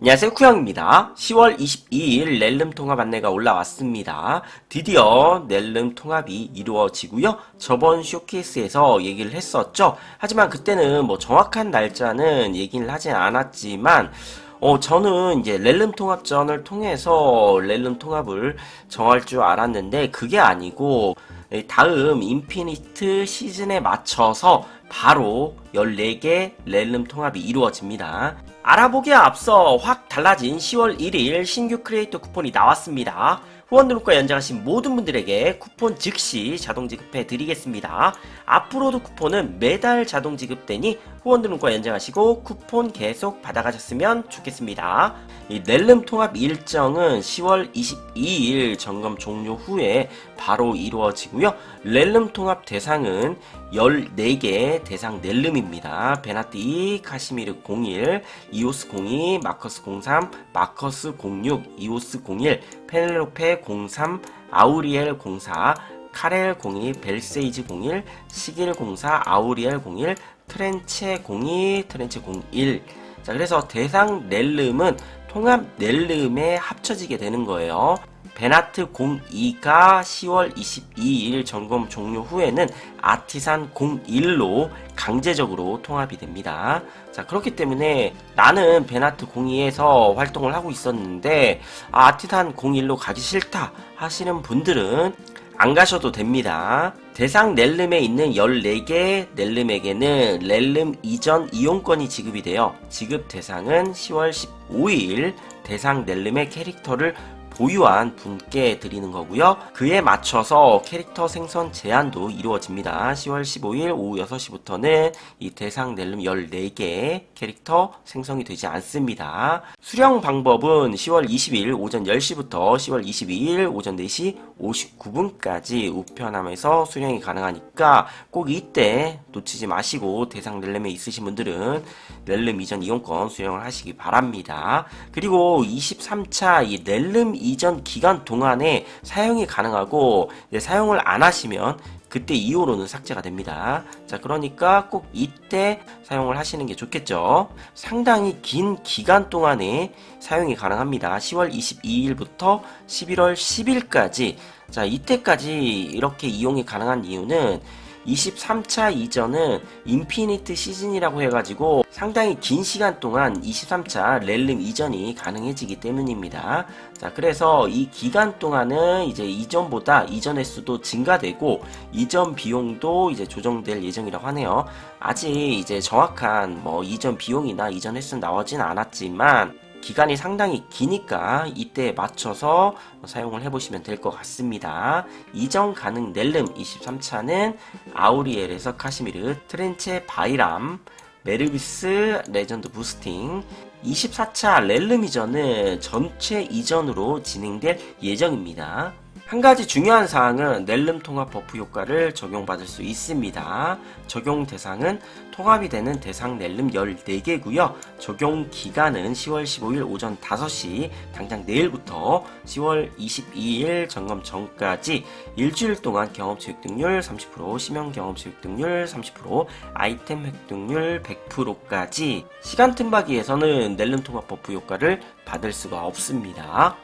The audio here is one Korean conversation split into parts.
안녕하세요 쿠영입니다. 10월 22일 렐름 통합 안내가 올라왔습니다. 드디어 렐름 통합이 이루어지고요. 저번 쇼케이스에서 얘기를 했었죠. 하지만 그때는 뭐 정확한 날짜는 얘기를 하진 않았지만 어, 저는 이제 렐름 통합전을 통해서 렐름 통합을 정할 줄 알았는데 그게 아니고 이 다음 인피니트 시즌에 맞춰서 바로 14개 렐름 통합이 이루어집니다. 알아보기에 앞서 확 달라진 10월 1일 신규 크리에이터 쿠폰이 나왔습니다. 후원 등록과 연장하신 모든 분들에게 쿠폰 즉시 자동 지급해 드리겠습니다. 앞으로도 쿠폰은 매달 자동 지급되니 후원 등록과 연장하시고 쿠폰 계속 받아가셨으면 좋겠습니다. 이 넬름 통합 일정은 10월 22일 점검 종료 후에 바로 이루어지고요. 렐름 통합 대상은 14개 대상 넬름입니다. 베나티, 카시미르 01, 이오스 02, 마커스 03, 마커스 06, 이오스 01, 페넬로페 03, 아우리엘 04, 카렐 02, 벨세이즈 01, 시길 04, 아우리엘 01, 트렌체 02, 트렌체 01. 자, 그래서 대상 넬름은 통합 넬름에 합쳐지게 되는 거예요. 베나트 02가 10월 22일 점검 종료 후에는 아티산 01로 강제적으로 통합이 됩니다. 자, 그렇기 때문에 나는 베나트 02에서 활동을 하고 있었는데 아, 아티산 01로 가기 싫다 하시는 분들은 안 가셔도 됩니다. 대상 넬름에 있는 14개 넬름에게는 넬름 이전 이용권이 지급이 돼요. 지급 대상은 10월 15일 대상 넬름의 캐릭터를 보유한 분께 드리는 거고요. 그에 맞춰서 캐릭터 생선 제한도 이루어집니다. 10월 15일 오후 6시부터는 이 대상 넬름 14개 캐릭터 생성이 되지 않습니다. 수령 방법은 10월 20일 오전 10시부터 10월 22일 오전 4시 59분까지 우편함에서 수령이 가능하니까 꼭 이때 놓치지 마시고 대상 넬름에 있으신 분들은 넬름 이전 이용권 수령을 하시기 바랍니다. 그리고 23차 이 넬름 이전 기간 동안에 사용이 가능하고 사용을 안 하시면 그때 이후로는 삭제가 됩니다. 자, 그러니까 꼭 이때 사용을 하시는 게 좋겠죠. 상당히 긴 기간 동안에 사용이 가능합니다. 10월 22일부터 11월 10일까지. 자, 이때까지 이렇게 이용이 가능한 이유는 23차 이전은 인피니트 시즌이라고 해가지고 상당히 긴 시간 동안 23차 렐름 이전이 가능해지기 때문입니다. 자, 그래서 이 기간 동안은 이제 이전보다 이전 횟수도 증가되고 이전 비용도 이제 조정될 예정이라고 하네요. 아직 이제 정확한 뭐 이전 비용이나 이전 횟수는 나오진 않았지만 기간이 상당히 기니까 이때에 맞춰서 사용을 해보시면 될 것 같습니다. 이전 가능 넬름 23차는 아우리엘에서 카시미르, 트렌체 바이람, 메르비스 레전드 부스팅, 24차 렐름 이전은 전체 이전으로 진행될 예정입니다. 한 가지 중요한 사항은 넬름 통합 버프 효과를 적용받을 수 있습니다. 적용 대상은 통합이 되는 대상 넬름 14개고요. 적용 기간은 10월 15일 오전 5시 당장 내일부터 10월 22일 점검 전까지 일주일 동안 경험치 획득률 30%, 심형 경험치 획득률 30%, 아이템 획득률 100%까지 시간 틈바기에서는 넬름 통합 버프 효과를 받을 수가 없습니다.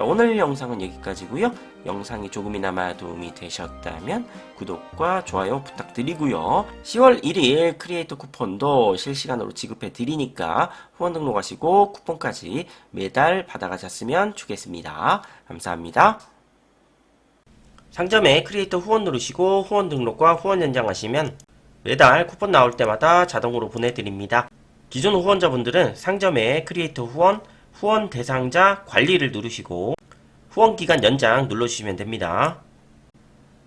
자, 오늘 영상은 여기까지고요. 영상이 조금이나마 도움이 되셨다면 구독과 좋아요 부탁드리고요. 10월 1일 크리에이터 쿠폰도 실시간으로 지급해 드리니까 후원 등록하시고 쿠폰까지 매달 받아가셨으면 좋겠습니다. 감사합니다. 상점에 크리에이터 후원 누르시고 후원 등록과 후원 연장하시면 매달 쿠폰 나올 때마다 자동으로 보내드립니다. 기존 후원자분들은 상점에 크리에이터 후원, 후원 대상자 관리를 누르시고 후원 기간 연장 눌러주시면 됩니다.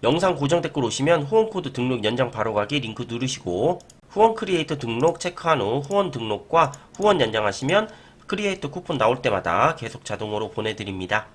영상 고정 댓글 오시면 후원 코드 등록 연장 바로가기 링크 누르시고 후원 크리에이터 등록 체크한 후 후원 등록과 후원 연장하시면 크리에이터 쿠폰 나올 때마다 계속 자동으로 보내드립니다.